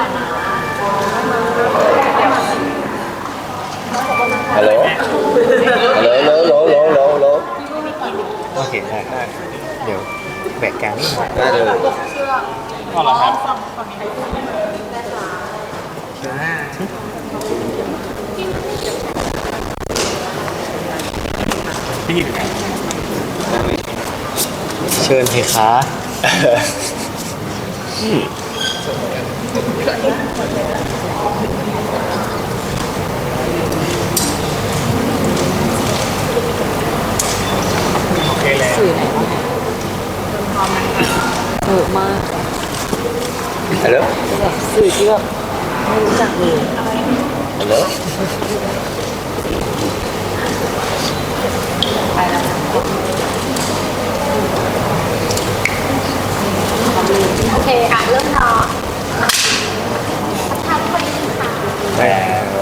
ฮัลโหล ฮัลโหลฮัลโหลฮัลโหลฮัลโหลฮัลโหลโอเคได้ได้เดี๋ยวแบกกลางนิดหน่อยได้เลยก็เหรอครับพี่อยู่ไหนเชิญเพคะ โอเคเลยสื่อไหนบ้างเยอะมากฮัลโหลแบบสื่อที่แบบไม่รู้จักเลยฮัลโหลโอเคอะเริ่มเนาะ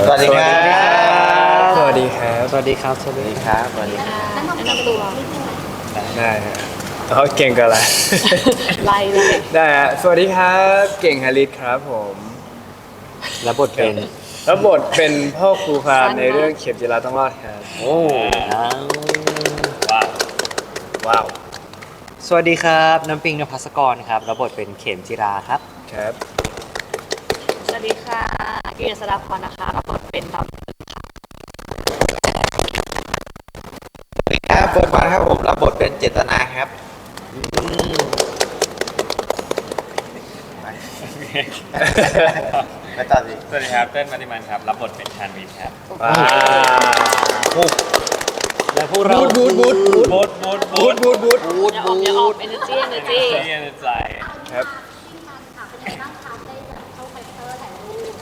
สวัสดีครับ สวัสดีครับ สวัสดีครับ สวัสสวัสดีดีครับ สวัสดีครับแนะนำตัวได้ฮะเขาเก่งกันละไล่เลยได้ฮะสวัสดีครับ เก่งฮาริสครับผมแล้วบทเป็นแล้วบทเป็นพ่อครูพรามในเรื่องเข็มจิราต้องรอดครับโอ้อ้าวว้าวว้าว สวัสดีครับ น้ำปิงนภัสกรครับแล้วบทเป็นเข็มจิราครับ ครับส วัสดีค่ะเกศดาพรนะคะรับบทเป็นดสวัสดีครับเฟิร์สวันครับผมรับบทเป็นเจตนาครับไปต่อสิสวัสดีครับเต้นมาติมันครับ รับบทเป็นชานวินครับว้าวและพวกเราบูดบูดบูดบูดบูดบูดบูดบูดบูดำอย่าออกอย่าออก energy energy เรียนใจครับเป็นไงบ้างคะได้แบบเข้าไปเตอร์ถ่ายรูป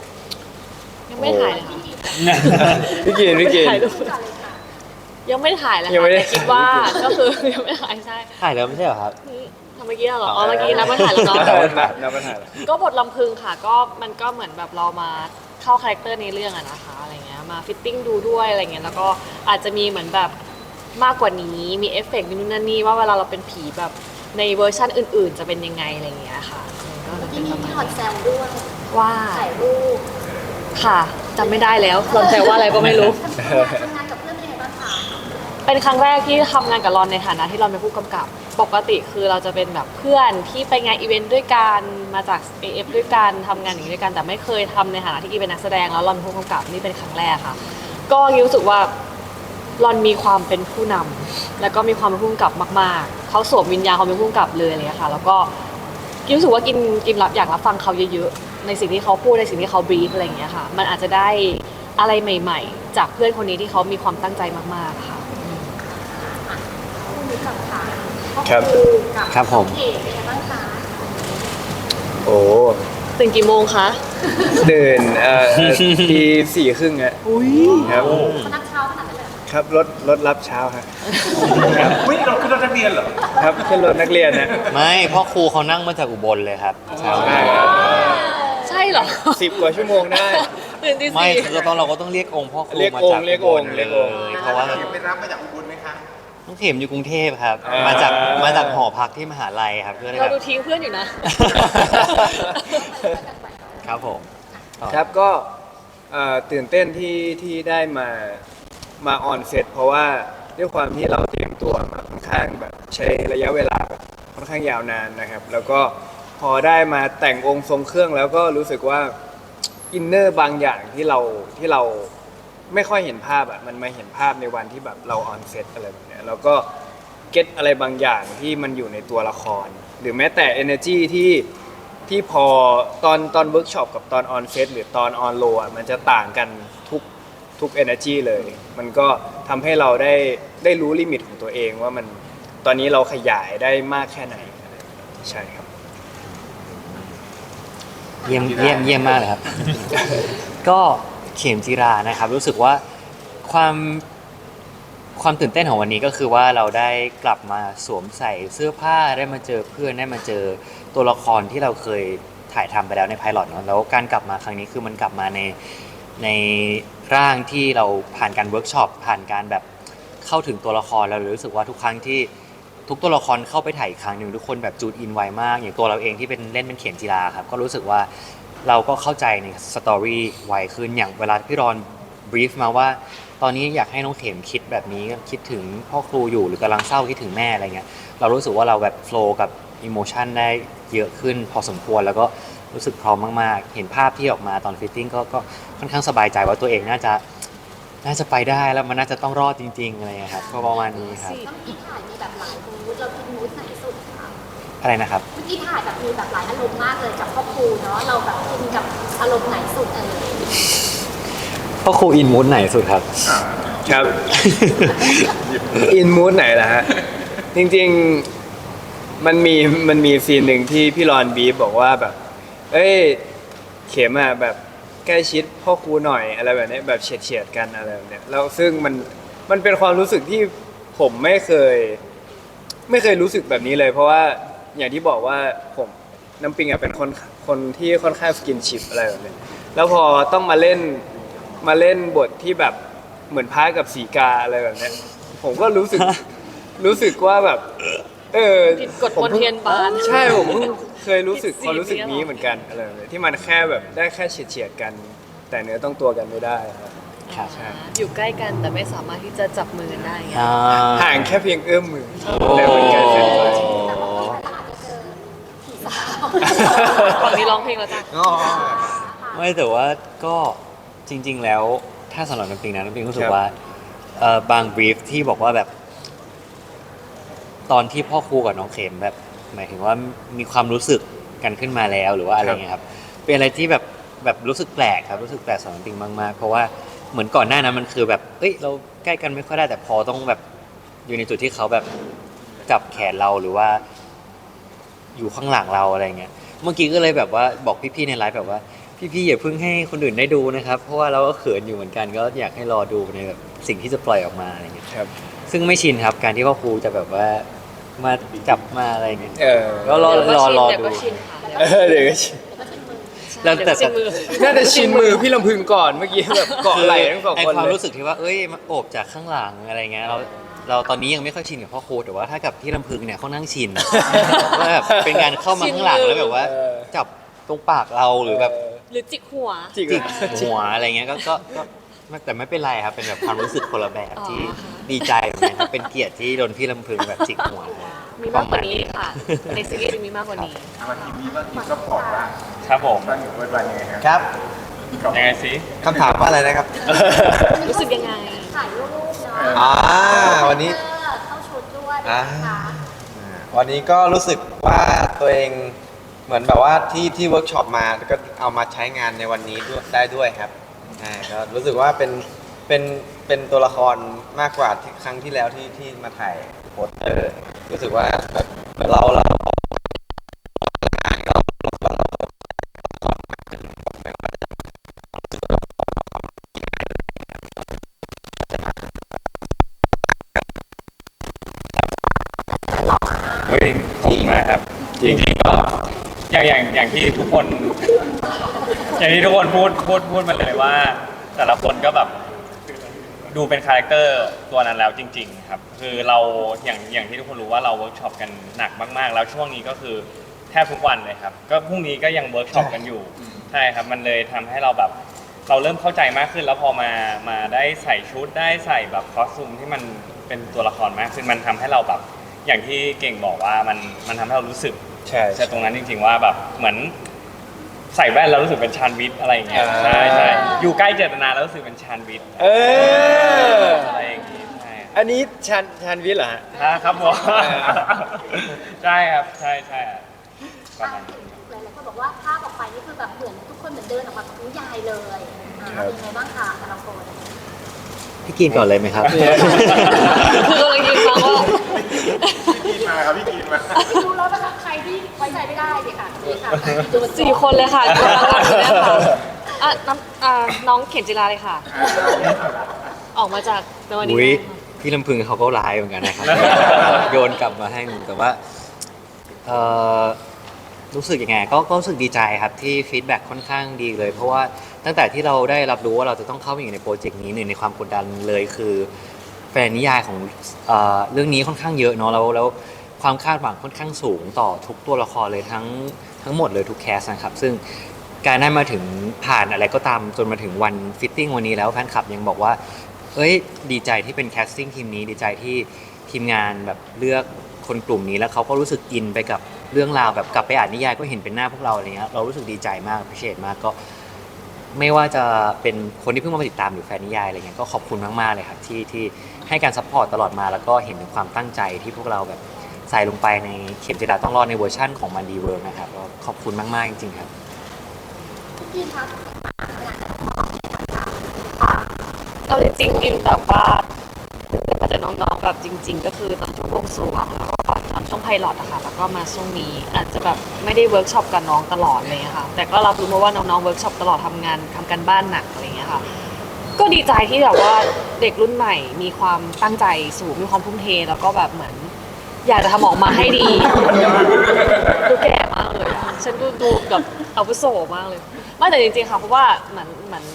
ยัง ไม่ถ่ายเลยค่ะพี่กินพี่กินถ่ายรูปยังไม่ถ่ายเลยยังค่ะไม่ได้ แต่คิดว่าก็คือยังไม่ถ่ายใช่ถ่ายแล้วไม่ใช่เหรอครับ ทำเมื่อกี้เหรออ๋อเมื่อกี้แล้วไม่ถ่ายแล้วเนาะ นับปัญหานับปัญหาก็บทลำพึงค่ะก็มันก็เหมือนแบบเรามาเข้าคาแรคเตอร์ในเรื่องอะนะคะอะไรเงี้ยมาฟิตติ้งดูด้วยอะไรเงี้ยแล้วก็อาจจะมีเหมือนแบบมากกว่านี้มีเอฟเฟกต์มีนู่นนั่นนี่ว่าเวลาเราเป็นผีแบบในเวอร์ชันอื่น ๆ จะเป็นยังไงอะไรเงี้ยค่ะก็จะเป็ที่นมีประมาณพี่หอดนี้แซวด้วยว่าถ่ายรูป ค่ะจำไม่ได้แล้วรอนแซวว่าอะไรก็ไม่รู้ ทำงานกับเพื่อนเป็นไงบ้างคะเป็นครั้งแรกที่ทำงานกับรอนในฐานะที่เราเป็นผู้กำกับ ปกติคือเราจะเป็นแบบเพื่อนที่ไปงานอีเวนต์ด้วยกันมาจาก AF ด้วยกันทำงานอย่างนี้ด้วยกันแต่ไม่เคยทำในฐานะที่กีเป็นนักแสดงแล้วรอนเป็นผู้กำกับนี่เป็นครั้งแรกค่ะ ก็รู้สึกว่ารอนมีความเป็นผู้นำแล้วก็มีความเป็นผู้กำกับมาก ๆเขาสวมวิญญาณความเป็นผู้กำกับเลยอะไรเลยค่ะ แล้วก็ กินรู้สึกว่ากินกินรับอยากรับฟังเขาเยอะๆ ในสิ่งที่เขาพูดในสิ่งที่เขาบรีฟอะไรอย่างเงี้ยค่ะ มันอาจจะได้อะไรใหม่ ๆ จากเพื่อนคนนี้ที่เขามีความตั้งใจมากๆค่ะคู่นี้กับค่ะครับกับครับผม เอกเป็นไงบ้างคะโอ้ตื่นกี่โมงคะตื่นเอ่อทีสี่ครึ่งอะครับเขานัดเช้าขนาดนั้นเลยเหรอครับรถรถรับเช้าครับครับเฮ้ยเราคือเราจะเรียนเหรอครับขึ้นรถนักเรียนนะไม่พ่อครูเขานั่งมาจากอุบลเลยครับเช้าได้นี้ครับใช่เหรอสิบกว่าชั่วโมงได้ ตื่นตีไม่สี่เราต้องเราก็ต้องเรียกองค์พ่อครูเรียกมาองค์จากเรียกอุอบงลค์เลเรียกองค์ยเพราะว่าไปรับมาจากอุบลไหมคะ น้องเข็มอยู่กรุงเทพครับ อ่าม มาจากมาจากหอพักที่มหาลัยครับเพื่อเราแบดูบทิ้งเพื่อนอยู่นะ ครับผมต่อ ครับก็เอ่อตื่นเต้นที่ที่ได้มามาออนเซตเพราะว่าด้วยความที่เราเตรียมตัวมาค่อนข้างแบบใช้ระยะเวลาแบบค่อนข้างยาวนานนะครับ แล้วก็ พอได้มาแต่งองค์ทรงเครื่องแล้วก็รู้สึกว่าอินเนอร์บางอย่างที่เราที่เราไม่ค่อยเห็นภาพอะมันมาเห็นภาพในวันที่แบบเราออนเซตอะไรแบบเนี้ยแล้วก็เก็ตอะไรบางอย่างที่มันอยู่ในตัวละคร หรือแม้แต่ energy ที่ที่พอตอนตอนเวิร์กช็อปกับตอนออนเซตหรือตอนออนโลอะมันจะต่างกันทุกทุก energy เลย มันก็ทำให้เราได้ได้รู้ลิมิตของตัวเองว่ามันตอนนี้เราขยายได้มากแค่ไหนใช่ครับ เยี่ยมเยี่ยมเยี่ยมมากเลยครับ ก็เข็มจิรานะครับ รู้สึกว่าความความตื่นเต้นของวันนี้ก็คือว่าเราได้กลับมาสวมใส่เสื้อผ้าได้มาเจอเพื่อนได้มาเจอตัวละครที่เราเคยถ่ายทำไปแล้วในไพลอตเนาะแล้วการกลับมาครั้งนี้คือมันกลับมาในในร่างที่เราผ่านการเวิร์กช็อปผ่านการแบบเข้าถึงตัวละครเราเลยรู้สึกว่าทุกครั้งที่ ทุกตัวละครเข้าไปถ่ายอีกครั้งหนึ่งทุกคนแบบจูดอินไวมาก อย่างตัวเราเองที่เป็นเล่นเป็นเข็มจีราครับ ก็รู้สึกว่าเราก็เข้าใจในสตอรี่ไวขึ้นอย่างเวลาพี่รอนบรีฟมาว่า ตอนนี้อยากให้น้องเข็มคิดแบบนี้คิดถึงพ่อครูอยู่หรือกำลังเศร้าคิดถึงแม่อะไรเงี้ยเรารู้สึกว่าเราแบบโฟล์กับอิโมชันได้เยอะขึ้น พอสมควรแล้วก็รู้สึกพร้อมมาก ๆ เห็นภาพที่ออกมาตอนฟิตติ้งก็ค่อนข้างสบายใจว่าตัวเองน่าจะ น่าจะไปได้แล้วมันน่าจะต้องรอดจริงๆอะไรเงี้ยครับก็ประมาณนี้ครับเมื่อกี้ถ่ายมีแบบหลายมูดเราคิดมูดไหนสุดคะอะไรนะครับ เมื่อกี้ถ่ายแบบมีแบบหลายอารมณ์มากเลยกับครอบครัวเนาะเราแบบอินกับอารมณ์ไหนสุดเออพ่อครูอินมูดไหนสุดครับ ครับ อินมูดไหนล่ะฮะ จริงๆ มันมี มันมีซีนหนึ่งที่พี่รอนบีฟบอกว่าแบบ เอ้ย เข็มอะแบบ ใกล้ชิดพ่อครูหน่อยอะไรแบบนี้แบบเฉียดเฉียดๆกันอะไรแบบเนี้ยแล้วซึ่งมันมันเป็นความรู้สึกที่ผมไม่เคย ไม่เคยรู้สึกแบบนี้เลย เพราะว่าอย่างที่บอกว่าผมน้ำปิงอะเป็นคนคนที่ค่อนข้างสกินชิปอะไรแบบนี้แล้วพอต้องมาเล่นมาเล่นบทที่แบบเหมือนพายกับสีกาอะไรแบบเนี้ยผมก็รู้สึก รู้สึกว่าแบบ เออผิดกฎผมมนเพิ่ง เทียนบาน ใช่ผมเพิ่ง เคยรู้สึกผิดสีความรู้สึกนี้เนี่ยหรอเหมือนกันอะไรแบบนี้ที่มันแค่แบบได้แค่เฉียดเฉียดๆกัน แต่เนื้อต้องตัวกันไม่ได้ครับ ครับ ใช่ อยู่ใกล้กันแต่ไม่สามารถที่จะจับมือกันได้ไงห่างแค่เพียงเอื้อมมือแล้วมันกันกันไปแต่ว่าพี่อาจจะเจอผีสาวฝั่งนี้ร้องเพลงแล้วจ้ะไม่แต่ว่าก็จริง ๆ แล้วถ้าสำหรับน้ำปิงนะน้ำปิงรู้สึคกรับ ว่าเอ่อบางบรีฟที่บอกว่าแบบ ตอนที่พ่อครูกับน้องเข็มแบบ หมายถึงว่ามีความรู้สึกกันขึ้นมาแล้วหรือว่าอะไรเงี้ยครับ เป็นอะไรที่แบบแบบรู้สึกแปลกครับรู้สึกแปลกสำหรับน้ำปิงมากๆ เพราะว่าเหมือนก่อนหน้านั้นมันคือแบบเอ้ยเราใกล้กันไม่ค่อยได้แต่พอต้องแบบอยู่ในจุดที่เขาแบบจับแขนเราหรือว่า อยู่ข้างหลังเราอะไรเงี้ยเมื่อกี้ก็เลยแบบว่าบอกพี่ๆในไลฟ์แบบว่า พี่ๆอย่าเพิ่งให้คนอื่นได้ดูนะครับ เพราะว่าเราก็เขินอยู่เหมือนกัน ก็อยากให้รอดูในแบบสิ่งที่จะปล่อยออกมาอะไรเงี้ยครับ ซึ่งไม่ชินครับการที่พ่อครูจะแบบว่า มาจับมาอะไรเงี้ยเออก็รอเดี๋ยวรอก็รอชินดูเดี๋ยวก็ชินค่ะเออเดี๋ยวก็ชินแล้วแต่เดี๋ยวก็ชินมือน่าจะชินมือพี่ลำพึงก่อนเมื่อกี้แบบเกาะไหล่ทั้งสองไอคนความเลย รู้สึกที่ว่าเอ้ยมาโอบจากข้างหลังอะไรเงี้ยเราเราตอนนี้ยังไม่ค่อยชินกับพ่อครูแต่ว่าถ้ากับที่ลำพึงเนี่ยเขานั่งชิน ว่าแบบเป็นการเข้ามาข้างหลังแล้วแบบว่า เออ จับตรงปากเราหรือแบบหรือจิกหัว จิกจิกอะหัวอะไรเงี้ยก็ก็ก็ไม่แต่ไม่เป็นไรครับเป็นแบบความรู้สึกคนละแบบอ๋อที่ค่ะ ดีใจเหมือนกันครับเป็นเกียรติที่โดนพี่ลำพึงแบบจิกหัวมีมากกว่านี้ค่ะ ในซีรีส์จะมีมากกว่านี้ครับผมครับยังไงสิคำถามว่าอะไรนะครับรู้สึกยังไงถ่ายรูปเนาะอ่าวันนี้เออเข้าชุดด้วยอ่านะคะวันนี้ก็รู้สึกว่าตัวเองเหมือนแบบว่าที่ที่เวิร์กช็อปมาก็เอามาใช้งานในวันนี้ด้วยได้ด้วยครับอ่าก็รู้สึกว่าเป็น เป็นเป็นตัวละครมากกว่าที่ครั้งที่แล้วที่ที่มาถ่ายโปสเตอร์รู้สึกว่าแบบเราเราเฮ้ยขอบคุณมากครับ จริงๆก็อย่างอย่างอย่างที่ทุกคน อย่างที่ทุกคนพูดพูดพูดมาเลยว่า แต่ละคนก็แบบ ดูเป็นคาแรคเตอร์ตัวนั้นแล้วจริง ๆ ครับ คือเราอย่างอย่างที่ทุกคนรู้ว่าเราเวิร์กช็อปกันหนักมากๆ แล้วช่วงนี้ก็คือแทบทุกวันเลยครับ ก็พรุ่งนี้ก็ยังเวิร์กช็อปกันอยู่ใช่ครับ มันเลยทำให้เราแบบ เราเริ่มเข้าใจมากขึ้น แล้วพอมามาได้ใส่ชุดได้ใส่แบบคอสตูมที่มันเป็นตัวละครมากขึ้นมันทำให้เราแบบ อย่างที่เก่งบอกว่ามันมันทำให้เรารู้สึก ใช่ ใช่ตรงนั้นจริงๆว่าแบบเหมือน ใส่แว่นแล้วรู้สึกเป็นชานวิทย์อะไรอย่างเงี้ยอ่าใช่ใช่อยู่ใกล้เจตนาแล้วรู้สึกเป็นชานวิทย์เออ อะไรอย่างงี้ใช่อันนี้ชันชันวิทย์เหรอฮะ อ่าครับผมอ่าใช่ครับใช่ใช่ประมาณนี้หลายๆคนบอกว่าภาพออกไปนี่คือแบบเหมือนทุกคนเหมือนเดินออกมาจากนิยายเลยอ่าเป็นยังไงบ้างคะแต่ละคน พี่กินก่อนเลยไหมครับ คือกำลังยืนฟังว่าไม่รู้แล้วนะคะใครที่ไว้ใจไม่ได้สิค่ะนี่ค่ะดูมันสี่คนเลยค่ะกำลังรันอยู่เนี่ยค่ะอะน้ำอะน้องเข็มจิราเลยค่ะ ออกมาจากในวันนี้อุ้ยนะคะพี่ลำพึงเขาก็ร้ายเหมือนกันนะครับ โยนกลับมาให้หนูแต่ว่าเอ่อรู้สึกยังไงก็ก็รู้สึกดีใจครับที่ฟีดแบ็กค่อนข้างดีเลย เพราะว่า ตั้งแต่ที่เราได้รับรู้ว่าเราจะต้องเข้ามาอยู่ในโปรเจกต์นี้หนึ่งในความกดดันเลยคือแฟนนิยายของเอ่อเรื่องนี้ค่อนข้างเยอะเนาะแล้วแล้วความคาดหวังค่อนข้างสูงต่อทุกตัวละครเลยทั้งทั้งหมดเลยทุกแคสนะครับ ซึ่งการได้มาถึงผ่านอะไรก็ตามจนมาถึงวันฟิตติ้งวันนี้แล้วแฟนคลับยังบอกว่าเอ้ยดีใจที่เป็นแคสติ้งทีมนี้ดีใจที่ทีมงานแบบเลือกคนกลุ่มนี้แล้วเขาก็รู้สึกอินไปกับเรื่องราวแบบกลับไปอ่านนิยายก็เห็นเป็นหน้าพวกเราอะไรเงี้ยเรารู้สึกดีใจมากพิเศษมากก็ ไม่ว่าจะเป็นคนที่เพิ่งมาติดตามหรือแฟนนิยายอะไรเงี้ยก็ขอบคุณมากๆเลยครับที่ที่ให้การซัพพอร์ตตลอดมาแล้วก็เห็นถึงความตั้งใจที่พวกเราแบบใส่ลงไปในเข็มจิราต้องรอดในเวอร์ชั่นของมันดีเวิร์นะครับก็ขอบคุณมากๆจริงๆครับ พี่ครับเราจริงๆกินแบบว่ามาจากน้องๆแบบจริง ๆ ก็คือตอนช่วงวงสรวงแล้ว พลอตอะค่ะแล้วก็มาช่วงนี้อาจจะแบบไม่ได้เวิร์กช็อปกับน้องตลอดเลยค่ะ แต่ก็รับรู้มาว่าน้องๆเวิร์กช็อปตลอดทำงานทำกันบ้านหนักอะไรอย่างเงี้ยค่ะ ก็ดีใจที่แบบว่าเด็กรุ่นใหม่มีความตั้งใจสูงมีความทุ่มเทแล้วก็แบบเหมือน อยากจะทำออกมาให้ดี ดูแก่มากเลยอะฉันดูดูแบบอาวุโสมากเลย ไม่แต่จริงๆค่ะเพราะว่าเหมือนเหมือน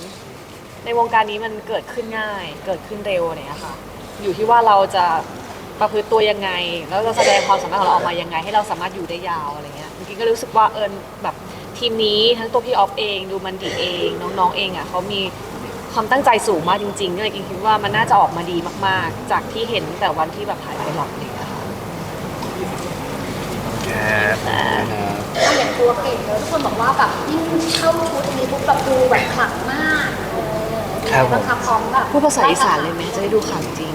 ในวงการนี้มันเกิดขึ้นง่าย เกิดขึ้นเร็วอะไรอย่างเงี้ยค่ะ อยู่ที่ว่าเราจะ ประพฤติตัวยังไง แล้วจะแสดงความสามารถของเราออกมายังไง ให้เราสามารถอยู่ได้ยาวอะไรเงี้ยจริงๆก็รู้สึกว่าเอิญแบบทีมนี้ทั้งตัวพี่ออฟเองดูมันดีเองน้องๆเองอะเขามีความตั้งใจสูงมากจริงๆก็เลยคิดว่ามันน่าจะออกมาดีมากๆ จากที่เห็นแต่วันที่แบบถ่ายไพลอตอะไรอย่างเงี้ยค่ะถ้าอย่างตัวเก่งเลยทุกคนบอกว่าแบบยิ่งเข้าชุดนี้ปุ๊บแบบดูแบบขลังมากเออครับผมบังคับพร้อมแบบพูดภาษาอีสานเลยไหมจะได้ดูข่าวจริง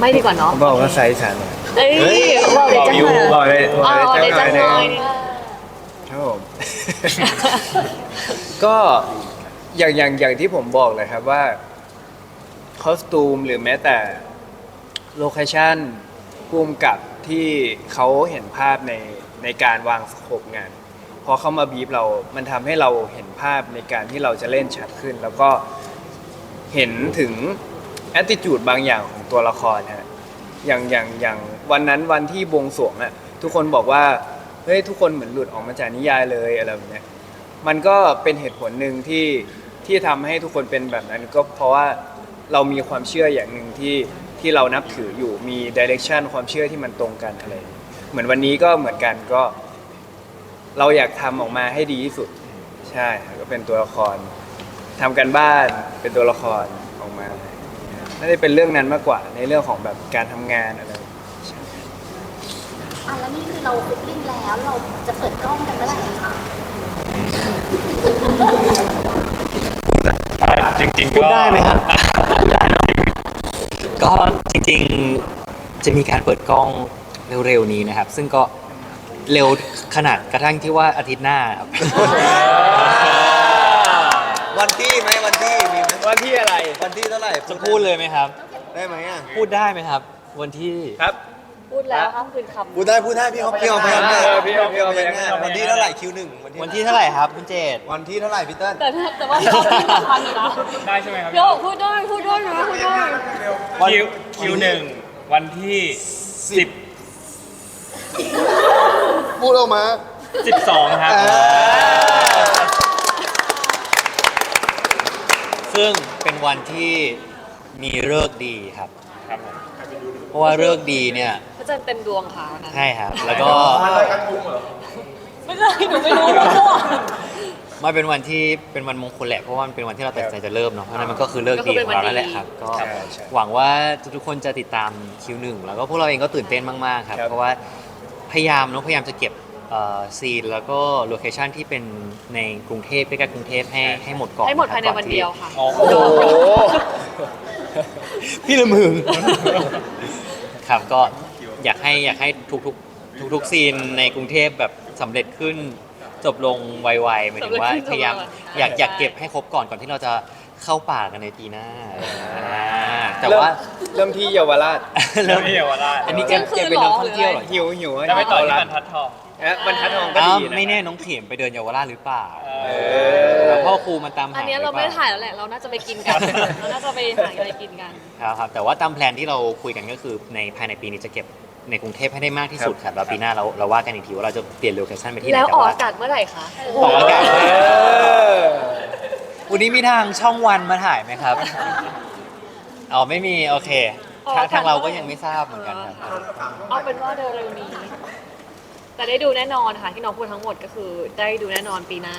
ไม่ดีกว่าเนาะบอกว่าไซส์สันอยเอ้ยบอกเลยจังเลยบอกเลยบอ๋อกอเลยเลยจังเลยหนึ่งนี่ครับผม ก็อย่างอย่างอย่างที่ผมบอกเลยครับว่าคอสตูมหรือแม้แต่โลเคชั่นภูมิกับที่เขาเห็นภาพในในการวางสโคปงาน พอเขามาบีบเรา มันทำให้เราเห็นภาพในการที่เราจะเล่นชัดขึ้น แล้วก็เห็นถึง แอ t i จูดบางอย่างของตัวละครฮะอย่างอย่างอย่างวันนั้นวันที่บวงสรวงอะทุกคนบอกว่าเฮ้ยทุกคนเหมือนหลุดออกมาจากนิยายเลยอะไรแบบเนี้ยมันก็เป็นเหตุผลหนึ่งที่ที่ทำให้ทุกคนเป็นแบบนั้นก็เพราะว่าเรามีความเชื่ออย่างหนึ่งที่ที่เรานับถืออยู่มีดิเรกชันความเชื่อที่มันตรงกันอะไรอย่างเงี้ยเหมือนวันนี้ก็เหมือนกันก็ เราอยากทำออกมาให้ดีที่สุด ใช่ครับก็เป็นตัวละครทำกันบ้านเป็นตัวละครออกมา น่าจะเป็นเรื่องนั้นมากกว่าในเรื่องของแบบการทำงานอะไร อะแล้วนี่คือเราฟิตติ้งแล้วเราจะเปิดกล้องกันเมื่อไหร่คะจริงๆพูก็ได้ไหมครับก็จริงๆจะมีการเปิดกล้องเร็วๆนี้นะครับ ซึ่งก็เร็วขนาดกระทั่งที่ว่าอาทิตย์หน้าครับ วันที่ไหมวันที่มีไหม วันที่อะไร วันที่เท่าไหร่จะพูดเลยไหมครับ ได้ไหมอะพูดได้ไหมครับ วันที่ครับ พูดแล้วห้ามคืนคำพูดได้พูดได้พี่เอาพี่เอาไปเออพี่เอาพี่เอาไปวันที่เท่าไหร่คิวหนึ่งวันที่เท่าไหร่ครับคุณเจตวันที่เท่าไหร่พี่เติ้ลแต่ถ้าแต่ว่าพี่ออฟพูดไม่ทันอยู่นะได้ใช่ไหมครับพี่ออฟพูดได้พูดได้นะพูดได้คิวคิวหนึ่งวันที่สิบพูดออกมาสิบสองครับ ซึ่งเป็นวันที่มีเลิกษ์ดีครับ ครับผมเพราะว่าเลิกษ์ดีเนี่ยพระจันทร์เต็มดวงค่ะวันนั้นใช่ครับ แล้วก็ไม่ใช่หนูไม่รู้นะพ่อมันเป็นวันที่เป็นวันมงคลแหละเพราะว่ามันเป็นวันที่เราตัดสินใจจะเริ่มเนาะเพราะฉะนั้นมันก็คือเลิกษ์ดีของเรานั่นแหละครับก็ ใช่ใช่ หวังว่าทุกๆคนจะติดตามคิวหนึ่งแล้วก็พวกเราเองก็ตื่นเต้นมาก ๆ ครับ ครับเพราะว่าพยายามเนาะพยายามจะเก็บ ซีนแล้วก็โลเคชันที่เป็นในกรุงเทพใกล้ๆกรุงเทพให้ให้หมดก่อนให้หมดะครับภายในวันเดียวค่ะโอ้โหโอ้โห พี่ละมึง ครับก็อยากให้อยากให้ทุกๆทุกๆซีนในกรุงเทพแบบสำเร็จขึ้นจบลงไวๆหมายถึงว่าสำเร็จขึ้นพยายามจบลงไวๆอยากใช่ อยากเก็บให้ครบก่อนก่อนที่เราจะเข้าป่ากันในปีหน้าอ่าแต่ว่า เริ่มที่เยาวราชเริ่มที่เยาวราชอันนี้แกแกเป็นนักท่องเที่ยวเหรอ หิวหิวจะไปต่อที่เยาวบรราชรทัดทอ งนะบรรทัดทองก็อ้าวดีนะ ไม่แน่น้องเข็มไปเดินเยาวราชหรือเปล่าเอแล้วพ่อครูมาตามหาอันเนี้ยเราไม่ถ่ายแล้วแหละ เราน่าจะไปกินกัน เราน่าจะไปหาอะไรกินกัน ครับครับ แต่ว่าตามแพลนที่เราคุยกันก็คือในภายในปีนี้จะเก็บในกรุงเทพให้ได้มากที่สุดครับแล้วปีหน้าเราเราว่ากันอีกทีว่าเราจะเปลี่ยนโลเคชั่นไปที่ไหนแล้วแต่ออกว่าอากาศเมื่อไหร่คะ ออกอากาศเออวันนี้มีทางช่องวันมาถ่ายไหมครับอ๋อไม่มีโอเคทางทางเราก็ยังไม่ทราบเหมือนกันครับ เอาเป็นว่าเร็วๆนี้ แต่ได้ดูแน่นอนค่ะที่น้องพูดทั้งหมดก็คือได้ดูแน่นอนปีหน้า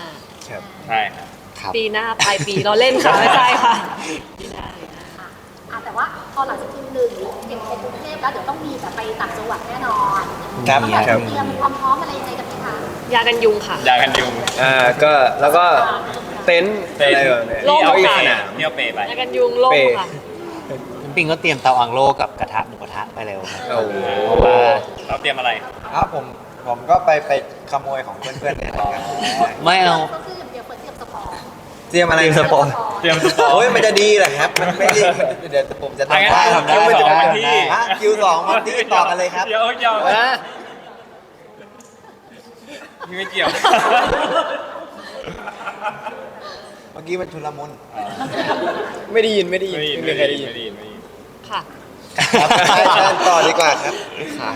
ครับ ใช่ครับ ครับ ปีหน้าปลายปีเราเล่นค่ะไม่ใช่ค่ะปีหน้าอะอะแต่ว่าพอหลังจากทีมหนึ่งเก็บในกรุงเทพแล้วเดี๋ยวต้องมีแบบไปต่างจังหวัดแน่นอนครับมีแบบครับ เตรียมความพร้อมอะไรยังไงกันไหมคะยากันยุงค่ะ ยากันยุงอ่าก็แล้วก็เต็นท์อะไรแบบเนี้ยโล่งที่เอาอีเปกย์สนามที่เอาเปย์ไป ยากันยุงโล่งเปย์ค่ะน้ำปิงก็เตรียมเตาอังโลกับกระทะหมูกระทะไปแล้วครับโอ้โหเพราะว่าเราเตรียมอะไร ครับผม ผมก็ไปไปขโมยของเพื่อนๆเนี่ยนะครับไม่เอาก็คืออย่างเดียวเปิดเตรียมสปอร์ตเตรียมอะไรเตรียมสปอร์ตเตรียมสปอร์ต โอ้ยมันจะดีเหรอครับ มันไม่ดีเดี๋ยวผมจะอะงั้นทำได้คิวทำได้คิวสองวันที่ ฮะคิวสองวันที่ต่อกันเลยครับ เดี๋ยวเดี๋ยวอะไม่เกี่ยว เมื่อกี้มันชุลมุน ไม่ได้ยินไม่ได้ยินไม่ได้ยินไม่ไม่มีใครได้ได้ยิยินนไม่ได้ยินไม่ได้ยินค่ะ ครับไปเชิญต่อดีกว่าครับ ใช่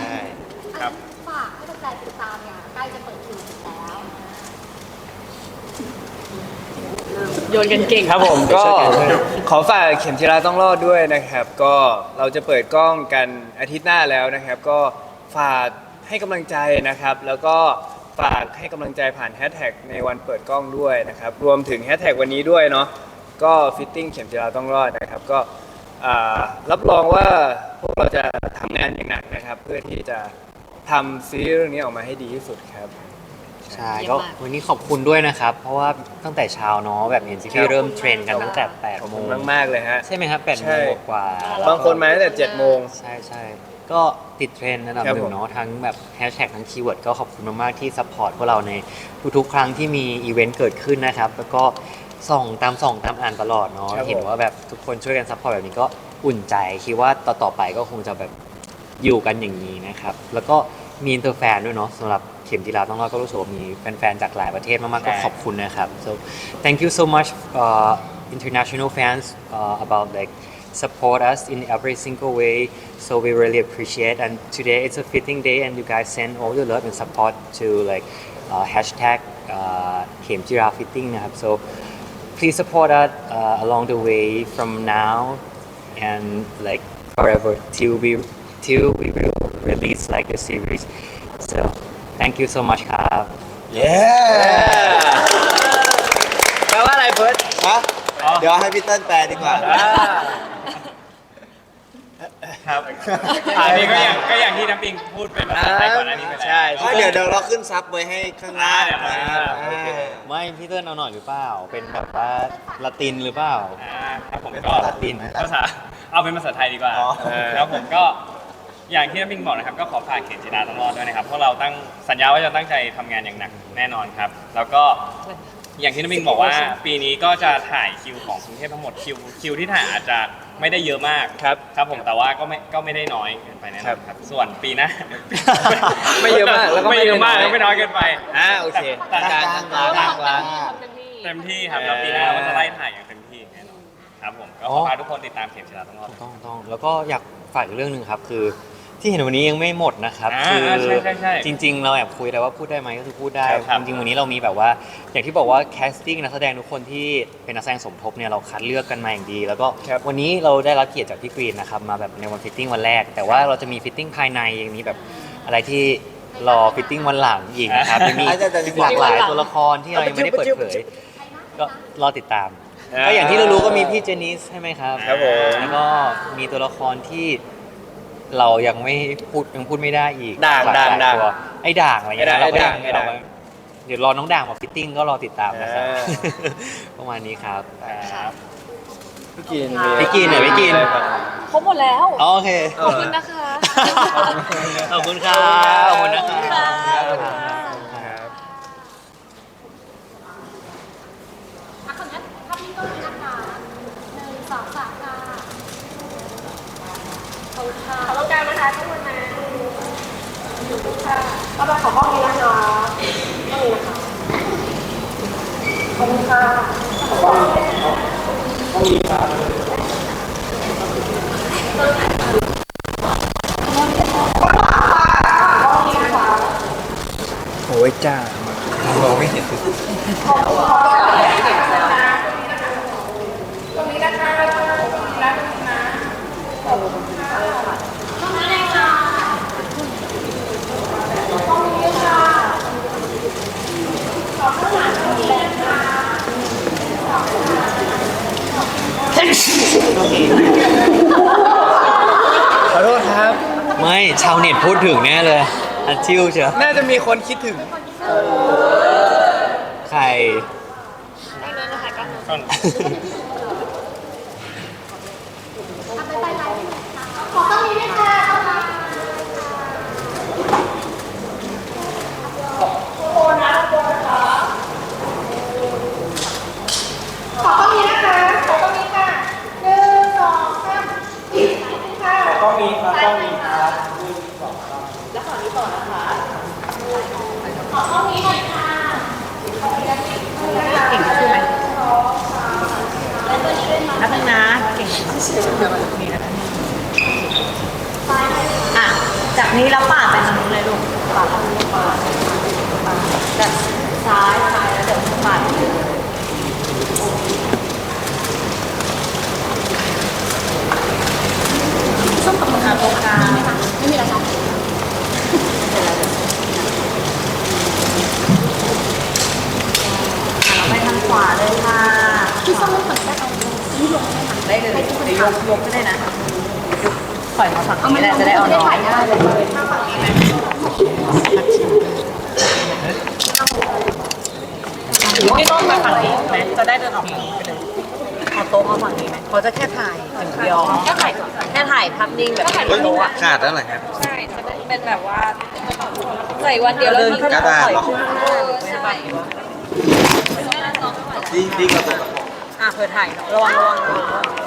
ครับ ฝากให้แฟนๆติดตามเนี่ยใกล้จะเปิดคิวแล้ว โยนกันเก่ง ครับผมก็ขอฝากเข็มทิราต้องรอดด้วยนะครับ ก็เราจะเปิดกล้องกันอาทิตย์หน้าแล้วนะครับ ก็ฝากให้กำลังใจนะครับ แล้วก็ฝากให้กำลังใจผ่านแฮชแท็กในวันเปิดกล้องด้วยนะครับ รวมถึงแฮชแท็กวันนี้ด้วยเนาะก็ฟิตติ้งเข็มทิราต้องรอดนะครับ ก็อ่ารับรองว่าพวกเราจะทำงานอย่างหนักนะครับ เพื่อที่จะทำซีรีส์เรื่องนี้ออกมาให้ดีที่สุดครับ ใช่เยี่ยมก็มาก วันนี้ขอบคุณด้วยนะครับ เพราะว่าตั้งแต่เช้าเนาะแบบเห็นซีรีส์เริ่มเทรนกันตั้งแต่ขอบ8โมคุงณมาก ๆ เลยฮะ ใช่ไหมครับ8โมใช่ งกว่าบางคนมาตั้งแต่7โมง ใช่ใช่ก็ติดเทรนด์ระดับครับหนึ่ผงม เนาะทั้งแบบแฮชแท็กทั้งคีย์เวิร์ดก็ขอบคุณมาก ๆ ที่ซัพพอร์ตพวกเราในทุกๆ ครั้งที่มีอีเวนต์เกิดขึ้นนะครับ แล้วก็ส่องตามส่องตามอ่านตลอดเนาะครับผม เห็นว่าแบบทุกคนช่วยกันซัพพอร์ตแบบนี้ก็อุ่นใจคิดว่าต่อๆไปก็คงจะแบบอยู่กันอย่างนี้นะครับแล้วก็มีอินเตอร์แฟนด้วยเนาะสำหรับ เข็มจีราต้องรอดก็รู้สึกว่ามีแฟนๆจากหลายประเทศมากๆก็ขอบคุณนะครับ so thank you so much uh, international fans uh, about like support us in every single way so we really appreciate and today it's a fitting day and you guys send all your love and support to like uh, hashtag uh, เข็มจีรา fitting นะครับ so please support us uh, along the way from now and like forever till we till we will release like the series so thank you so much ครับ เย้แปลว่าอะไรเพิร์ดฮะเดี๋ยวให้พี่เติ้ลแปลดีกว่า ครับอันนี้ก็อย่างก็อย่างที่น้ำปิงพูดเป็นภาษาไทยก่อนหน้านี้ไปแล้วใช่ไม่เดี๋ยวเดี๋ยวเราขึ้นซับไว้ให้ข้างล่างอ่าเดี๋ยวเราอ่าไม่พี่เติ้ลเอาหน่อยหรือเปล่า เป็นแบบว่าละตินหรือเปล่า อ่าครับผมเป็นก็ภาษาจีนไหมภาษาเอาเป็นภาษาไทยดีกว่า อ๋อครับผมก็ อย่างที่น้ำปิงบอกนะครับก็ขอฝากเขียนจิราต้องรอดด้วยนะครับเพราะเราตั้งสัญญาว่าจะตั้งใจทำงานอย่างหนักแน่นอนครับ แล้วก็อย่างที่น้ำปิงบอกว่า ปีนี้ก็จะถ่ายคิวของกรุงเทพทั้งหมดคิวคิวที่ถ่ายอาจจะไม่ได้เยอะมากครับครับผมแต่ว่าก็ไม่ก็ไม่ได้น้อยเกินไปแน่นอนครับ ส่วนปีหน้า ไม่เยอะมากแล้วก็ไม่ไม่เยอะมากได้น้อย แล้วไม่น้อยเกินไปอ่าโอเคแต่กลางกลางกลางกลางเต็มที่ครับแล้วปีหน้าเราก็จะไล่ถ่ายอย่างเต็มที่แน่นอนครับผมก็ขอฝากทุกคนติดตามเข็มจิราต้องรอดต้องต้องแล้วก็อยากฝากอีกเรื่องหนึ่งครับ คือ ที่เห็นวันนี้ยังไม่หมดนะครับอ่าคืใช่ใช่ใช่จริง ๆ เราแอบคุยแต่ว่าพูดได้ไหมก็คือพูดได้ครับจริงๆวันนี้เรามีแบบว่า อย่างที่บอกว่าแคสติ้งนักแสดงทุกคนที่เป็นนักแสดงสมทบเนี่ยเราคัดเลือกกันมาอย่างดี แล้วก็ครับ วันนี้เราได้รับเกียรติจากพี่กรีนนะครับมาแบบในวันฟิตติ้งวันแรก แต่ว่าเราจะมีฟิตติ้งภายในยังมีแบบอะไรที่รอฟิตติ้งวันหลังอีกนะครับยังมีอาจจะจะอีกหลากหลายตัวละครที่เรายังไม่ได้เปิดเผยก็รอติดตามอ่าก็อย่างที่เรารู้ก็มีพี่เจนิสใช่ไหมครับ ครับผม แล้วก็มีตัวละครที่ เรายังไม่พูดยังพูดไม่ได้อีกด่างหลกหลยด่างด่างตัวไอ้ด่างอะไรเงี้ยไอ้เราก็ด่างยังไอ้ด่างเราก็เดี๋ยวรอน้องด่างมาฟิตติ้งก็รอติดตามนะครับอ่าประมาณนี้ครับครับพี่กินมีพี่กินเหรอพี่กิน ครบหมดแล้ว โอเค ขอบคุณนะคะ ขอบคุณครับ ขอบคุณนะคขอบคุณรัค่ะบครับ อะคนนั้นภาพนี้ก็มีนะคะหนึ่งสองสามค่ะขอบคุณค่ะขอต้องการนะคะทุกคนนะขอบคุณค่ะ ก็มาขอห้องนี้นะคะห้องนี้นะคะขอบคุณค่ะโอ้ยจ้า มองไม่เห็น ขอโทษครับ ไม่ชาวเน็ตพูดถึงแน่เลยอันชิวเชียวน่าจะมีคนคิดถึง ใคร ได้เลยนะคะก็ ส้มกับมือตรงกลางไม่มีอะไรค่ะเราไปทางขวาเลยค่ะพี่ส้มไม่เปิดได้เอานี่ลงได้ไหมได้เลยเดี๋ยวยกยกก็ได้นะยกปล่อยมาฝั่งนี้แหละจะได้เอาน้องถ่ายได้เลยฝั่งนี้ไหมไม่ต้องมาฝั่งนี้ไหมจะได้เดินออกฝั่งนี้ไปเลย โต๊ะมาฝั่งนี้ไหมเขาจะแค่ถ่ายอย่างเดียวแค่ถ่ายแค่ถ่ายภาพนิ่งแบบถ่ายเฮ้ยโต๊ะอะขาดแล้วเหรอครับใช่จะเป็นแบบว่าใส่วันเดียวแล้วเดินมีขึ้นกระดาษถอยเหรอขึ้นข้างหน้าหรือไม่ไปวะดีดีกว่าตัวอะเผื่อถ่ายระวังระวังระวัง